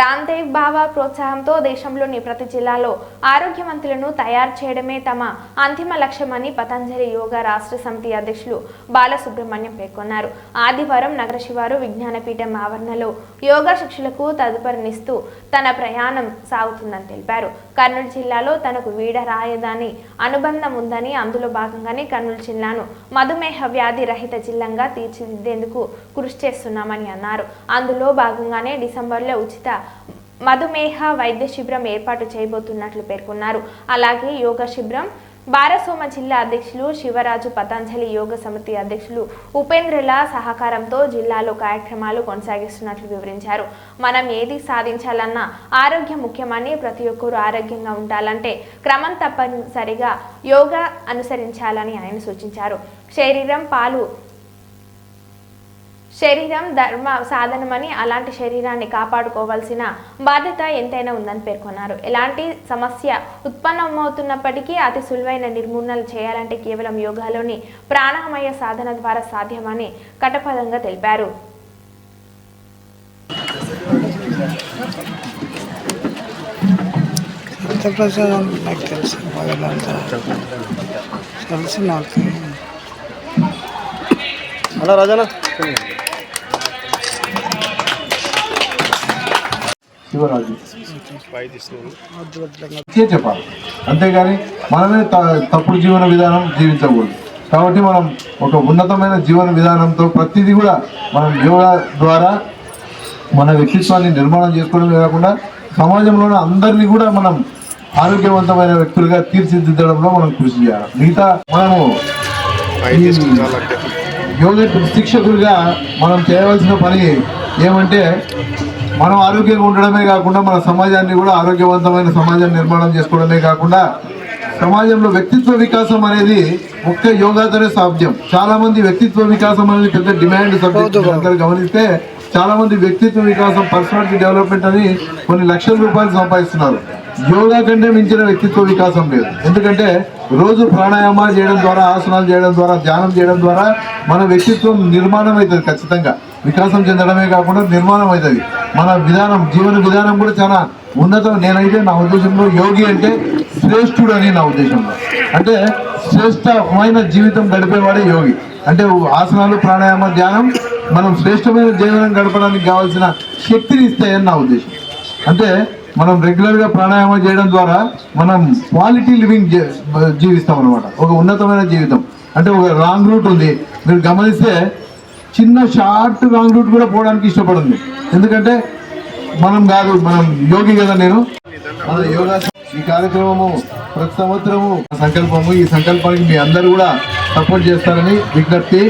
రామ్దేవ్ బాబా ప్రోత్సాహంతో దేశంలోని ప్రతి జిల్లాలో ఆరోగ్యవంతులను తయారు చేయడమే తమ అంతిమ లక్ష్యమని పతంజలి యోగా రాష్ట్ర సమితి అధ్యక్షులు బాలసుబ్రహ్మణ్యం పేర్కొన్నారు. ఆదివారం నగర శివారు విజ్ఞానపీఠం ఆవరణలో యోగా శిక్షులకు తదుపరినిస్తూ తన ప్రయాణం సాగుతుందని తెలిపారు. కర్నూలు జిల్లాలో తనకు వీడ రాయదాని అనుబంధం ఉందని అందులో భాగంగానే కర్నూలు జిల్లాను మధుమేహ వ్యాధి రహిత జిల్లాగా తీర్చిదిద్దేందుకు కృషి చేస్తున్నామని అన్నారు. అందులో భాగంగానే డిసెంబర్లో ఉచిత మధుమేహ వైద్య శిబిరం ఏర్పాటు చేయబోతున్నట్లు పేర్కొన్నారు. అలాగే యోగా శిబిరం బారసోమ జిల్లా అధ్యక్షులు శివరాజు పతంజలి యోగ సమితి అధ్యక్షులు ఉపేంద్రుల సహకారంతో జిల్లాలో కార్యక్రమాలు కొనసాగిస్తున్నట్లు వివరించారు. మనం ఏది సాధించాలన్నా ఆరోగ్యం ముఖ్యమని ప్రతి ఒక్కరూ ఆరోగ్యంగా ఉండాలంటే క్రమం తప్పనిసరిగా యోగా అనుసరించాలని ఆయన సూచించారు. శరీరం పాలు శరీరం ధర్మ సాధనమని అలాంటి శరీరాన్ని కాపాడుకోవాల్సిన బాధ్యత ఎంతైనా ఉందని పేర్కొన్నారు. ఎలాంటి సమస్య ఉత్పన్నమవుతున్నప్పటికీ అతి సులువైన నిర్మూలనలు చేయాలంటే కేవలం యోగాలోని ప్రాణమయ సాధన ద్వారా సాధ్యమని కటపదంగా తెలిపారు. ప్రసాదం నాకు తెలుసు మగలంతా తెలుసు నాకు. అలా రాజానా శివరాజు. చెప్పాలి. అంతేగాని మనమే త- తప్పుడు జీవన విధానం జీవించకూడదు. కాబట్టి మనం ఒక ఉన్నతమైన జీవన విధానంతో ప్రతిదీ కూడా మనం యోగా ద్వారా మన వ్యక్తిత్వాన్ని నిర్మాణం చేసుకోవడమే కాకుండా సమాజంలోని అందరినీ కూడా మనం ఆరోగ్యవంతమైన వ్యక్తులుగా తీర్చిదిద్దడంలో మనం కృషి చేయాలి. మిగతా మనము యోగ శిక్షకులుగా మనం చేయవలసిన పని ఏమంటే మనం ఆరోగ్యంగా ఉండడమే కాకుండా మన సమాజాన్ని కూడా ఆరోగ్యవంతమైన సమాజం నిర్మాణం చేసుకోవడమే కాకుండా సమాజంలో వ్యక్తిత్వ వికాసం అనేది ఒక్క యోగాతోనే సాధ్యం. చాలా మంది వ్యక్తిత్వ వికాసం అనేది పెద్ద డిమాండ్ సబ్జెక్ట్ అందరూ గమనిస్తే చాలా మంది వ్యక్తిత్వ వికాసం పర్సనాలిటీ డెవలప్మెంట్ అని కొన్ని లక్షల రూపాయలు సంపాదిస్తున్నారు. యోగా కంటే మించిన వ్యక్తిత్వ వికాసం లేదు. ఎందుకంటే రోజు ప్రాణాయామాలు చేయడం ద్వారా ఆసనాలు చేయడం ద్వారా ధ్యానం చేయడం ద్వారా మన వ్యక్తిత్వం నిర్మాణం అవుతుంది ఖచ్చితంగా. వికాసం చెందడమే కాకుండా నిర్మాణం అవుతుంది. మన విధానం జీవన విధానం కూడా చాలా ఉన్నతం. నేనైతే నా ఉద్దేశంలో యోగి అంటే శ్రేష్ఠుడు అని నా ఉద్దేశంలో. అంటే శ్రేష్టమైన జీవితం గడిపేవాడే యోగి. అంటే ఆసనాలు ప్రాణాయామ ధ్యానం మనం శ్రేష్టమైన జీవనం గడపడానికి కావాల్సిన శక్తిని ఇస్తాయని నా ఉద్దేశం. అంటే మనం రెగ్యులర్గా ప్రాణాయామం చేయడం ద్వారా మనం క్వాలిటీ లివింగ్ జీవిస్తాం అనమాట ఒక ఉన్నతమైన జీవితం. అంటే ఒక రాంగ్ రూట్ ఉంది. మీరు గమనిస్తే చిన్న షార్ట్ లాంగ్ రూట్ కూడా పోవడానికి ఇష్టపడింది ఎందుకంటే మనం కాదు మనం యోగి కదా నేను. మన యోగా ఈ కార్యక్రమము ప్రతి సంవత్సరము సంకల్పము ఈ సంకల్పానికి మీ అందరూ కూడా సపోర్ట్ చేస్తారని విజ్ఞప్తి.